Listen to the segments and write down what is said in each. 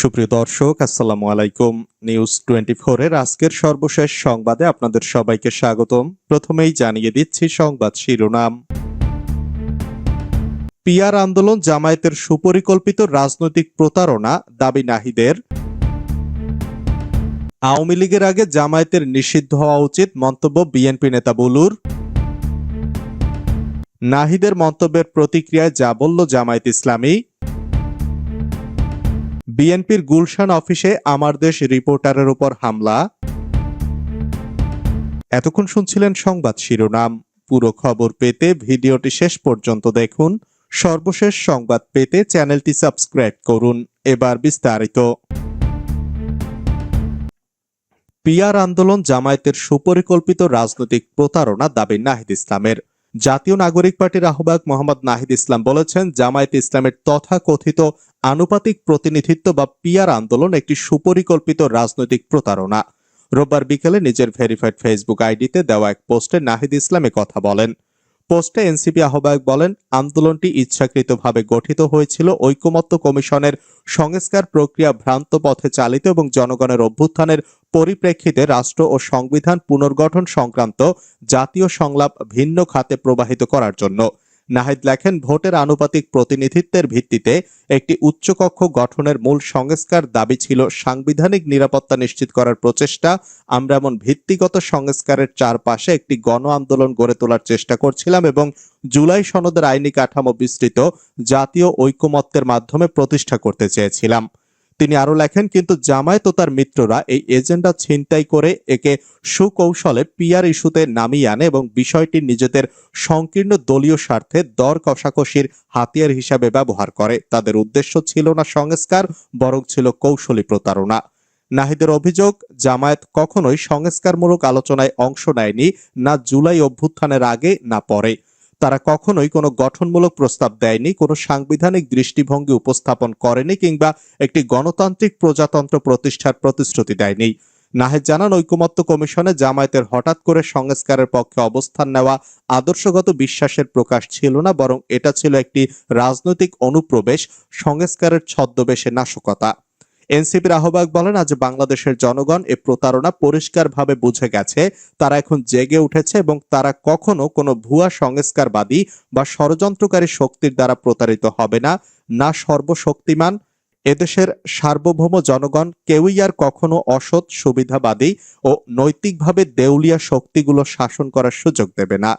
সুপ্রিয় দর্শক, আসসালামু আলাইকুম। নিউজ টোয়েন্টি এর আজকের সর্বশেষ সংবাদে আপনাদের সবাইকে স্বাগতম। প্রথমেই জানিয়ে দিচ্ছি সংবাদ শিরোনাম। পিয়ার আন্দোলন জামায়াতের সুপরিকল্পিত রাজনৈতিক প্রতারণা দাবি নাহিদের। আওয়ামী লীগের আগে জামায়াতের নিষিদ্ধ হওয়া উচিত মন্তব্য বিএনপি নেতা বলুর। নাহিদের মন্তব্যের প্রতিক্রিয়ায় যা বলল জামায়াত ইসলামী বিএনপির গুলশান অফিসে আমার দেশ রিপোর্টারের উপর হামলা। এতক্ষণ শুনছিলেন সংবাদ শিরোনাম। পুরো খবর পেতে ভিডিওটি শেষ পর্যন্ত দেখুন। সর্বশেষ সংবাদ পেতে চ্যানেলটি সাবস্ক্রাইব করুন। এবার বিস্তারিত। পিয়ার আন্দোলন জামায়াতের সুপরিকল্পিত রাজনৈতিক প্রতারণা দাবি নাহিদ ইসলামের। জাতীয় নাগরিক পার্টির আহ্বায়ক মোহাম্মদ নাহিদ ইসলাম বলেছেন, জামায়াত ইসলামের তথাকথিত আনুপাতিক প্রতিনিধিত্ব বা পিয়ার আন্দোলন একটি সুপরিকল্পিত রাজনৈতিক প্রতারণা। রোববার বিকেলে নিজের ভেরিফাইড ফেসবুক আইডিতে দেওয়া এক পোস্টে নাহিদ ইসলামে কথা বলেন। পোস্টে এনসিপি আহ্বায়ক বলেন, আন্দোলনটি ইচ্ছাকৃতভাবে গঠিত হয়েছিল ঐকমত্য কমিশনের সংস্কার প্রক্রিয়া ভ্রান্ত পথে চালিত এবং জনগণের অভ্যুত্থানের পরিপ্রেক্ষিতে রাষ্ট্র ও সংবিধান পুনর্গঠন সংক্রান্ত জাতীয় সংলাপ ভিন্ন খাতে প্রবাহিত করার জন্য। নাহিদ লেখেন, ভোটের আনুপাতিক প্রতিনিধিত্বের ভিত্তিতে একটি উচ্চকক্ষ গঠনের মূল সংস্কার দাবি ছিল সাংবিধানিক নিরাপত্তা নিশ্চিত করার প্রচেষ্টা। আমরা এমন ভিত্তিগত সংস্কারের চারপাশে একটি গণ আন্দোলন গড়ে তোলার চেষ্টা করছিলাম এবং জুলাই সনদের আইনি কাঠামো বিস্তৃত জাতীয় ঐকমত্যের মাধ্যমে প্রতিষ্ঠা করতে চেয়েছিলাম। তিনি আরও লেখেন, কিন্তু জামায়াত ও তার মিত্ররা এই এজেন্ডা ছিনতাই করে একে সুকৌশলে পিয়ার ইস্যুতে নামিয়ে আনে এবং বিষয়টি নিজেদের সংকীর্ণ দলীয় স্বার্থে দর কষাকষির হাতিয়ার হিসাবে ব্যবহার করে। তাদের উদ্দেশ্য ছিল না সংস্কার, বরং ছিল কৌশলী প্রতারণা। নাহিদের অভিযোগ, জামায়াত কখনোই সংস্কারমূলক আলোচনায় অংশ নেয়নি, না জুলাই অভ্যুত্থানের আগে, না পরে। তারা কখনোই কোনো গঠনমূলক প্রস্তাব দেয়নি, কোনো সাংবিধানিক দৃষ্টিভঙ্গি উপস্থাপন করেনি কিংবা একটি গণতান্ত্রিক প্রজাতন্ত্র প্রতিষ্ঠার প্রতিশ্রুতি দেয়নি। নাহেদ জানান, ঐকমত্য কমিশনে জামায়াতের হঠাৎ করে সংস্কারের পক্ষে অবস্থান নেওয়া আদর্শগত বিশ্বাসের প্রকাশ ছিল না, বরং এটা ছিল একটি রাজনৈতিক অনুপ্রবেশ, সংস্কারের ছদ্মবেশে নাশকতা। এনসিপির আহ্বায়ক বলেন, আজ বাংলাদেশের জনগণ এ প্রতারণা পরিষ্কারভাবে বুঝে গেছে। তারা এখন জেগে উঠেছে এবং তারা কখনো কোনো ভুয়া সংস্কারবাদী বা ষড়যন্ত্রকারী শক্তির দ্বারা প্রতারিত হবে না না সর্বশক্তিমান। এদেশের সার্বভৌম জনগণ কেউই আর কখনো অসৎ, সুবিধাবাদী ও নৈতিকভাবে দেউলিয়া শক্তিগুলো শাসন করার সুযোগ দেবে না।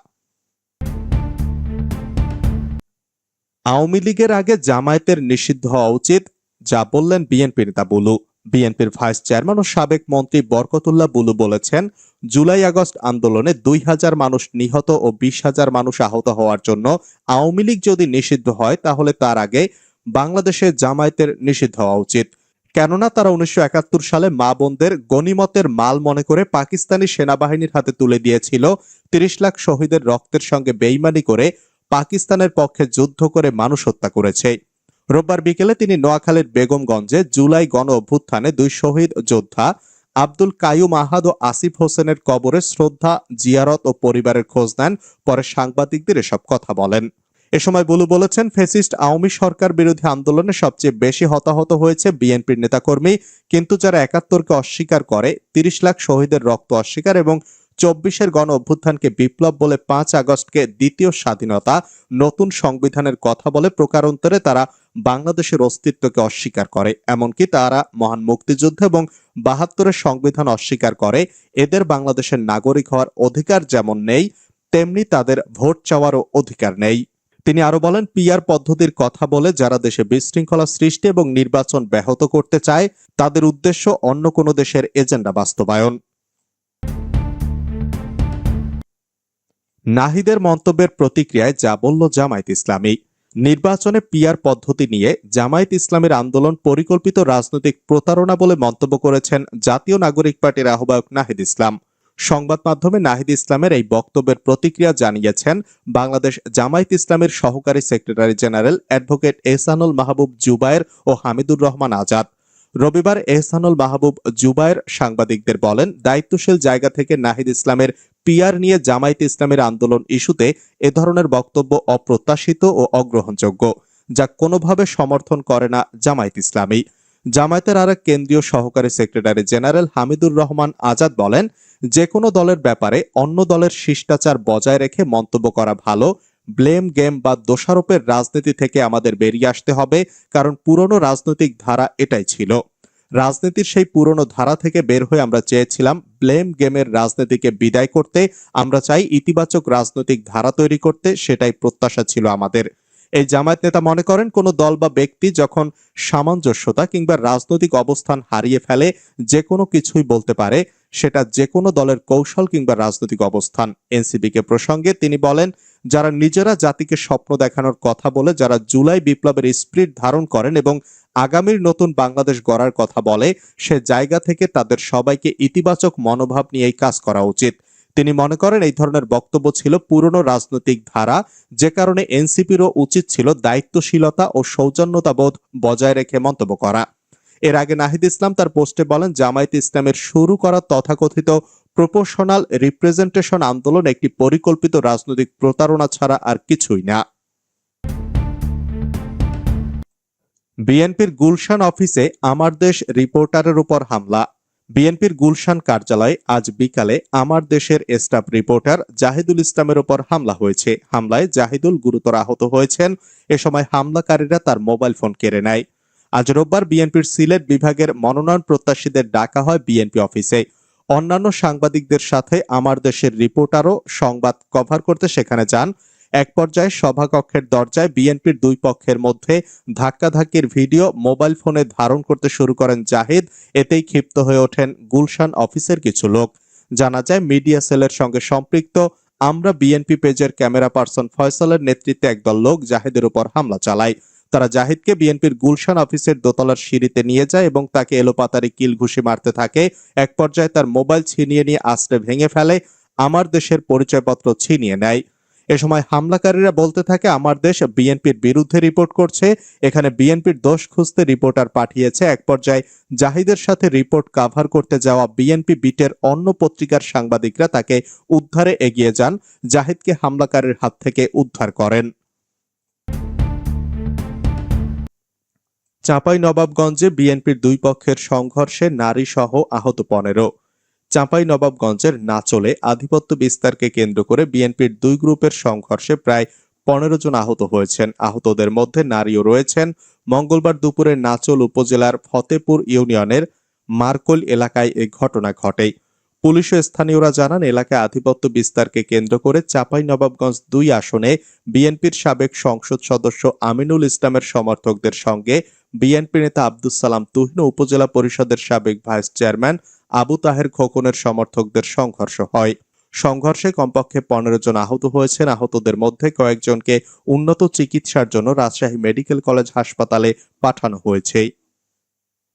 আওয়ামী লীগের আগে জামায়াতের নিষিদ্ধ হওয়া উচিত। যা বললেন বিএনপি নেতা বুলু। বিএনপির ভাইস চেয়ারম্যান ও সাবেক মন্ত্রী বরকতুল্লাহ বুলু বলেছেন, জুলাই আগস্ট আন্দোলনে দুই হাজার মানুষ নিহত ও বিশ হাজার মানুষ আহত হওয়ার জন্য আওয়ামী লীগ যদি নিষিদ্ধ হয়, তাহলে তার আগে বাংলাদেশে জামায়াতের নিষিদ্ধ হওয়া উচিত। কেননা তারা উনিশশো একাত্তর সালে মা বোনদের গণিমতের মাল মনে করে পাকিস্তানি সেনাবাহিনীর হাতে তুলে দিয়েছিল, তিরিশ লাখ শহীদের রক্তের সঙ্গে বেইমানি করে পাকিস্তানের পক্ষে যুদ্ধ করে মানুষ হত্যা করেছে। রোববার বিকেলে তিনি নোয়াখালীর বেগমগঞ্জে জুলাই গণ অভ্যুত্থানে দুই শহীদ যোদ্ধা আব্দুল কায়ুম আহাদ ও আসিফ হোসেনের কবরে শ্রদ্ধা, জিয়ারত ও পরিবারের খোঁজ নেন, পরে সাংবাদিকদের এসব কথা বলেন। এ সময় বুলু বলেছেন, ফেসিস্ট আওয়ামী সরকার বিরোধী আন্দোলনে সবচেয়ে বেশি হতাহত হয়েছে বিএনপির নেতাকর্মী, কিন্তু যারা একাত্তরকে অস্বীকার করে, তিরিশ লাখ শহীদের রক্ত অস্বীকার এবং চব্বিশের গণ অভ্যুত্থানকে বিপ্লব বলে পাঁচ আগস্টকে দ্বিতীয় স্বাধীনতা, নতুন সংবিধানের কথা বলে প্রকারান্তরে তারা বাংলাদেশের অস্তিত্বকে অস্বীকার করে, এমনকি তারা মহান মুক্তিযুদ্ধ এবং বাহাত্তরের সংবিধান অস্বীকার করে। এদের বাংলাদেশের নাগরিক হওয়ার অধিকার যেমন নেই, তেমনি তাদের ভোট চাওয়ারও অধিকার নেই। তিনি আরও বলেন, পিআর পদ্ধতির কথা বলে যারা দেশে বিশৃঙ্খলা সৃষ্টি এবং নির্বাচন ব্যাহত করতে চায়, তাদের উদ্দেশ্য অন্য কোনো দেশের এজেন্ডা বাস্তবায়ন। নাহিদের মন্তব্যের প্রতিক্রিয়ায় যা বলল জামায়াত ইসলামী। নির্বাচনে পিয়ার পদ্ধতি নিয়ে জামায়াত ইসলামের আন্দোলন পরিকল্পিত রাজনৈতিক প্রতারণা বলে মন্তব্য করেছেন জাতীয় নাগরিক পার্টির আহ্বায়ক নাহিদ ইসলাম। সংবাদ মাধ্যমে নাহিদ ইসলামের এই বক্তব্যের প্রতিক্রিয়া জানিয়েছেন বাংলাদেশ জামায়াত ইসলামের সহকারী secretary general advocate Ehsanul Mahbub Jubayer ও হামিদুর রহমান আজাদ। রবিবার এহসানুল মাহবুব জুবায়ের সাংবাদিকদের বলেন, দায়িত্বশীল জায়গা থেকে নাহিদ ইসলামের পিয়ার নিয়ে জামায়াত ইসলামের আন্দোলন ইস্যুতে এ ধরনের বক্তব্য অপ্রত্যাশিত ও অগ্রহণযোগ্য, যা কোনোভাবে সমর্থন করে না জামায়াত ইসলামী। জামায়াতের আরেক কেন্দ্রীয় সহকারী সেক্রেটারি জেনারেল হামিদুর রহমান আজাদ বলেন যে কোনো দলের ব্যাপারে অন্য দলের শিষ্টাচার বজায় রেখে মন্তব্য করা ভালো। ব্লেম, গেম বা দোষারোপের রাজনীতি থেকে আমাদের বেরিয়ে আসতে হবে, কারণ পুরনো রাজনৈতিক ধারা এটাই ছিল। রাজনীতির সেই পুরনো ধারা থেকে বের হয়ে আমরা চেয়েছিলাম ব্লেম গেমের রাজনীতিকে বিদায় করতে, আমরা চাই ইতিবাচক রাজনৈতিক ধারা তৈরি করতে, সেটাই প্রত্যাশা ছিল আমাদের। এই জামায়াত নেতা মনে করেন কোনো দল বা ব্যক্তি যখন সামঞ্জস্যতা কিংবা রাজনৈতিক অবস্থান হারিয়ে ফেলে যে কোনো কিছুই বলতে পারে, সেটা যে কোনো দলের কৌশল কিংবা রাজনৈতিক অবস্থান। এনসিপিকে প্রসঙ্গে তিনি বলেন, যারা নিজেরা জাতিকে স্বপ্ন দেখানোর কথা বলে, যারা জুলাই বিপ্লবের স্পিরিট ধারণ করেন এবং আগামীর নতুন বাংলাদেশ গড়ার কথা বলে, সে জায়গা থেকে তাদের সবাইকে ইতিবাচক মনোভাব নিয়েই কাজ করা উচিত। তিনি মনে করেন এই ধরনের বক্তব্য ছিল পুরনো রাজনৈতিক ধারা, যে কারণে এনসিপিরও উচিত ছিল দায়িত্বশীলতা ও সৌজন্যতাবোধ বজায় রেখে মন্তব্য করা। এর আগে নাহিদ ইসলাম তার পোস্টে বলেন, জামায়াত ইসলামের শুরু করা তথাকথিত প্রপোর্শনাল রিপ্রেজেন্টেশন আন্দোলন একটি পরিকল্পিত রাজনৈতিক প্রতারণা ছাড়া আর কিছুই না। বিএনপির গুলশান অফিসে আমার দেশ রিপোর্টারের উপর হামলা। বিএনপির গুলশান কার্যালয়ে আজ বিকালে আমার দেশের স্টাফ রিপোর্টার জাহিদুল ইসলামের উপর হামলা হয়েছে। হামলায় জাহিদুল গুরুতর আহত হয়েছেন। এ সময় হামলাকারীরা তার মোবাইল ফোন কেড়ে নেয়। আজ রোববার বিএনপির সিলেট বিভাগের মনোনয়ন প্রত্যাশীদের ডাকা হয় বিএনপি অফিসে। অন্যান্য সাংবাদিকদের সাথে আমার দেশের রিপোর্টারও সংবাদ কভার করতে সেখানে যান। এক পর্যায়ে সভাকক্ষের দরজায় বিএনপির দুই পক্ষের মধ্যে ধাক্কাধাক্কির ভিডিও মোবাইল ফোনে ধারণ করতে শুরু করেন জাহিদ। এতেই ক্ষিপ্ত হয়ে ওঠেন গুলশান অফিসের কিছু লোক। জানা যায়, মিডিয়া সেলের সঙ্গে সম্পৃক্ত। আমরা বিএনপি পেজের ক্যামেরা পার্সন ফয়সালের নেতৃত্বে একদল লোক জাহিদের উপর হামলা চালায়। তারা জাহিদকে বিএনপির গুলশান অফিসের দোতলার সিঁড়িতে নিয়ে যায় এবং তাকে এলোপাতারি কিল ঘুষি মারতে থাকে। এক পর্যায়ে তার মোবাইল ছিনিয়ে নিয়ে আশ্রে ভেঙে ফেলে। আমার দেশের পরিচয়পত্র ছিনিয়ে নেয়। এ সময় হামলাকারীরা বলতে থাকে, আমার দেশ বিএনপির বিরুদ্ধে রিপোর্ট করছে। এখানে বিএনপির দোষ খুঁজতে রিপোর্টার পাঠিয়েছে। এক পর্যায়ে জাহিদের সাথে রিপোর্ট কাভার করতে যাওয়া বিএনপি বিটের অন্য পত্রিকার সাংবাদিকরা তাকে উদ্ধারে এগিয়ে যান। জাহিদকে হামলাকারীর হাত থেকে উদ্ধার করেন। চাঁপাই নবাবগঞ্জে বিএনপির দুই পক্ষের সংঘর্ষে নারী সহ আহত পনেরো। চাঁপাই নবাবগঞ্জের নাচলে আধিপত্য বিস্তারকে কেন্দ্র করে বিএনপির দুই গ্রুপের সংঘর্ষে প্রায় পনেরো জন আহত হয়েছেন। আহতদের মধ্যে নারীও রয়েছেন। মঙ্গলবার দুপুরে নাচল উপজেলার ফতেপুর ইউনিয়নের মার্কল এলাকায় এ ঘটনা ঘটে। পুলিশ ও স্থানীয়রা জানান, এলাকায় আধিপত্য বিস্তারকে কেন্দ্র করে চাঁপাই নবাবগঞ্জ দুই আসনে বিএনপির সাবেক সংসদ সদস্য আমিনুল ইসলামের সমর্থকদের সঙ্গে বিএনপি নেতা আব্দুস সালাম তুহিন উপজেলা পরিষদের সাবেক ভাইস চেয়ারম্যান আবু তাহের খোকনের সমর্থকদের সংঘর্ষ হয়। সংঘর্ষে কমপক্ষে পনেরো জন আহত হয়েছেন। আহতদের মধ্যে কয়েকজনকে উন্নত চিকিৎসার জন্য রাজশাহী মেডিকেল কলেজ হাসপাতালে পাঠানো হয়েছে।